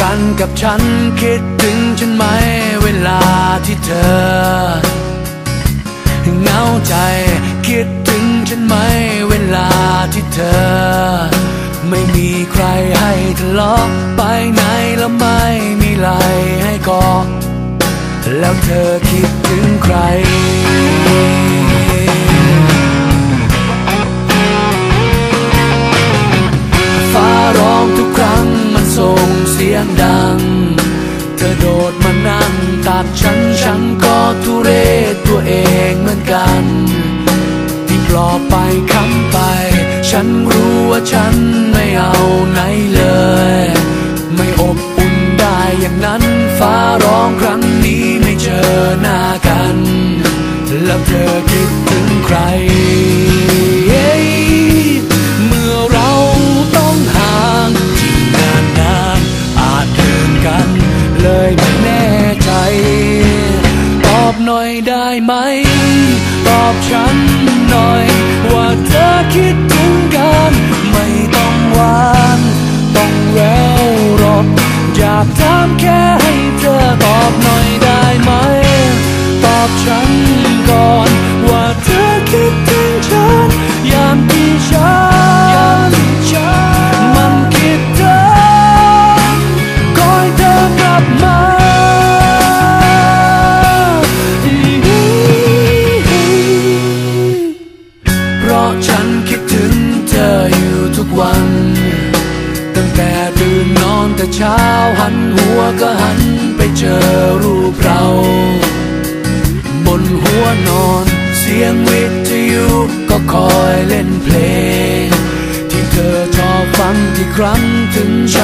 กันกับฉันคิดถึงฉันไหมเวลาที่เธอเหงาใจคิดถึงฉันไหมเวลาที่เธอ ไม่มีใครให้ทะเลาะไปไหนแล้วไม่มีไหลให้กอแล้วเธอคิดถึงใคร มานั่งตัดฉันฉันก็ทุเรศตัวเองเหมือนกันที่ปลอไปคำไป ฉันรู้ว่าฉันไม่เอาไหนเลย ไม่อบอุ่นได้อย่างนั้นฟ้าร้องครั้งนี้ไม่เจอหน้ากัน แล้วเธอคิดถึงใคร ได้ไหม ตอบฉันหน่อย ว่าเธอคิดถึงกัน ไม่ต้องหวาน ต้องแววรอกอยากถามแค่ให้เธอตอบหน่อยได้ไหม ตอบฉันก่อน แต่เช้าหันหัวก็หันไปเจอรูปเรา บนหัวนอนเสียงวิทยุก็คอยเล่นเพลง ที่เธอชอบฟังที่ครั้งถึงฉัน